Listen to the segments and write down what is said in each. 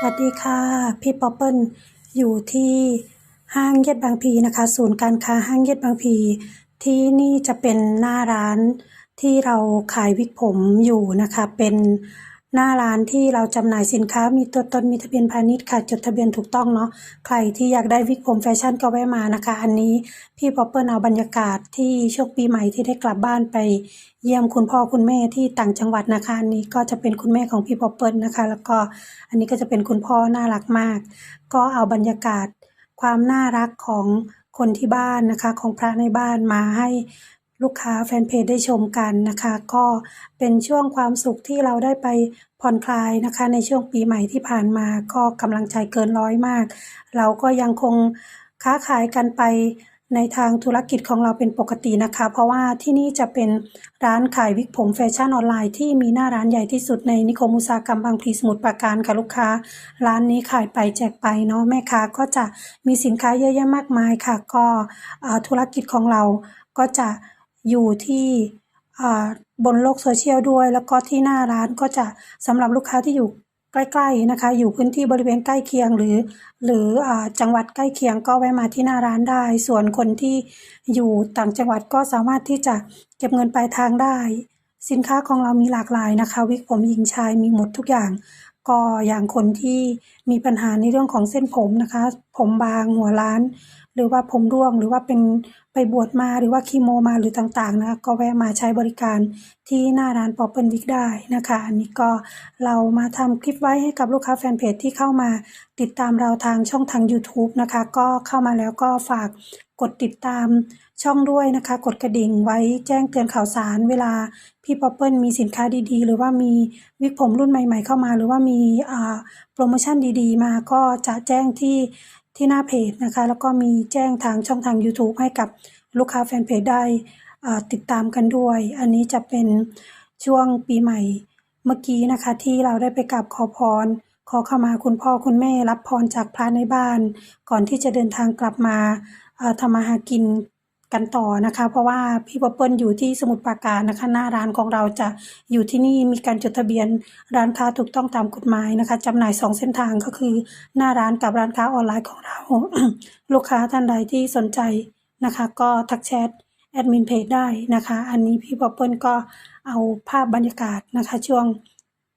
สวัสดีค่ะ พี่ป๊อปเปิลอยู่ที่ห้างเย็ดบางพีนะคะ ศูนย์การค้าห้างเย็ดบางพีที่นี่จะเป็นหน้าร้านที่เราขายวิกผมอยู่นะคะ เป็น หน้าร้านที่เราจำหน่ายสินค้า มีตัวตนมีทะเบียนพาณิชย์ค่ะ จดทะเบียนถูกต้องเนาะใครที่อยากได้วิกผมแฟชั่นก็แวะมานะคะ อันนี้พี่ป๊อปเปิลเอาบรรยากาศที่ช่วงปีใหม่ที่ได้กลับบ้านไป เยี่ยมคุณพ่อคุณแม่ที่ต่างจังหวัดนะคะ อันนี้ก็จะเป็นคุณแม่ของพี่ป๊อปเปิลนะคะ แล้วก็อันนี้ก็จะเป็นคุณพ่อน่ารักมาก ก็เอาบรรยากาศความน่ารักของคนที่บ้านนะคะ ของพระในบ้านมาให้ ลูกค้าแฟนเพจได้ชมกันนะคะ ก็เป็นช่วงความสุขที่เราได้ไปผ่อนคลายนะคะ ในช่วงปีใหม่ที่ผ่านมาก็กำลังใจเกินร้อยมาก เราก็ยังคงค้าขายกันไปในทางธุรกิจของเราเป็นปกตินะคะ เพราะว่าที่นี่จะเป็นร้านขายวิกผมแฟชั่นออนไลน์ที่มีหน้าร้านใหญ่ที่สุดในนิคมอุตสาหกรรมบางพลีสมุทรปราการค่ะลูกค้า ร้านนี้ขายไปแจกไปเนาะแม่ค้าก็จะมีสินค้าเยอะแยะมากมายค่ะ ก็ธุรกิจของเราก็จะ อยู่ที่บนโลกโซเชียลด้วย แล้วก็ที่หน้าร้านก็จะสำหรับลูกค้าที่อยู่ใกล้ๆนะคะ อยู่พื้นที่บริเวณใกล้เคียงหรือ หรืออจังหวัดใกล้เคียงก็แวะมาที่หน้าร้านได้ ส่วนคนที่อยู่ต่างจังหวัดก็สามารถที่จะเก็บเงินปลายทางได้ สินค้าของเรามีหลากหลายนะคะ วิกผมหญิงชายมีหมดทุกอย่าง ก็อย่างคนที่มีปัญหาในเรื่องของเส้นผมนะคะ ผมบางหัวล้าน หรือว่าผมร่วงหรือว่าเป็นไปบวชมาหรือว่าคีโมมาหรือต่างๆนะคะก็แวะมาใช้บริการที่หน้าร้านป๊อปเปิลวิกได้นะคะ อันนี้ก็เรามาทำคลิปไว้ให้กับลูกค้าแฟนเพจที่เข้ามาติดตามเราทางช่องทาง YouTube นะคะ ก็เข้ามาแล้วก็ฝากกดติดตามช่องด้วยนะคะ กดกระดิ่งไว้แจ้งเตือนข่าวสารเวลาพี่ป๊อปเปิลมีสินค้าดีๆ หรือว่ามีวิกผมรุ่นใหม่ ๆ เข้ามา หรือว่ามีโปรโมชั่นดีๆ มาก็จะแจ้งที่ ที่หน้าเพจนะคะ แล้วก็มีแจ้งทางช่องทาง YouTube ให้กับลูกค้าแฟนเพจได้ติดตามกันด้วย อันนี้จะเป็นช่วงปีใหม่เมื่อกี้นะคะ ที่เราได้ไปกราบขอพร ขอเข้ามาคุณพ่อคุณแม่รับพรจากพระในบ้าน ก่อนที่จะเดินทางกลับมาทำมาหากิน กันต่อนะคะ เพราะว่าพี่ป๊อปเปิลอยู่ที่สมุทรปราการนะคะ หน้าร้านของเราจะอยู่ที่นี่มีการจดทะเบียนร้านค้าถูกต้องตามกฎหมายนะคะจำหน่ายสองเส้นทางก็คือ หน้าร้านกับร้านค้าออนไลน์ของเรา ลูกค้าท่านใดที่สนใจนะคะ ก็ทักแชทแอดมินเพจได้นะคะ อันนี้พี่ป๊อปเปิลก็เอาภาพบรรยากาศนะคะ ช่วง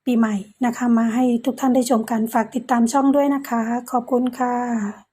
ปีใหม่นะคะ มาให้ทุกท่านได้ชมกันฝากติดตามช่องด้วยนะคะ ขอบคุณค่ะ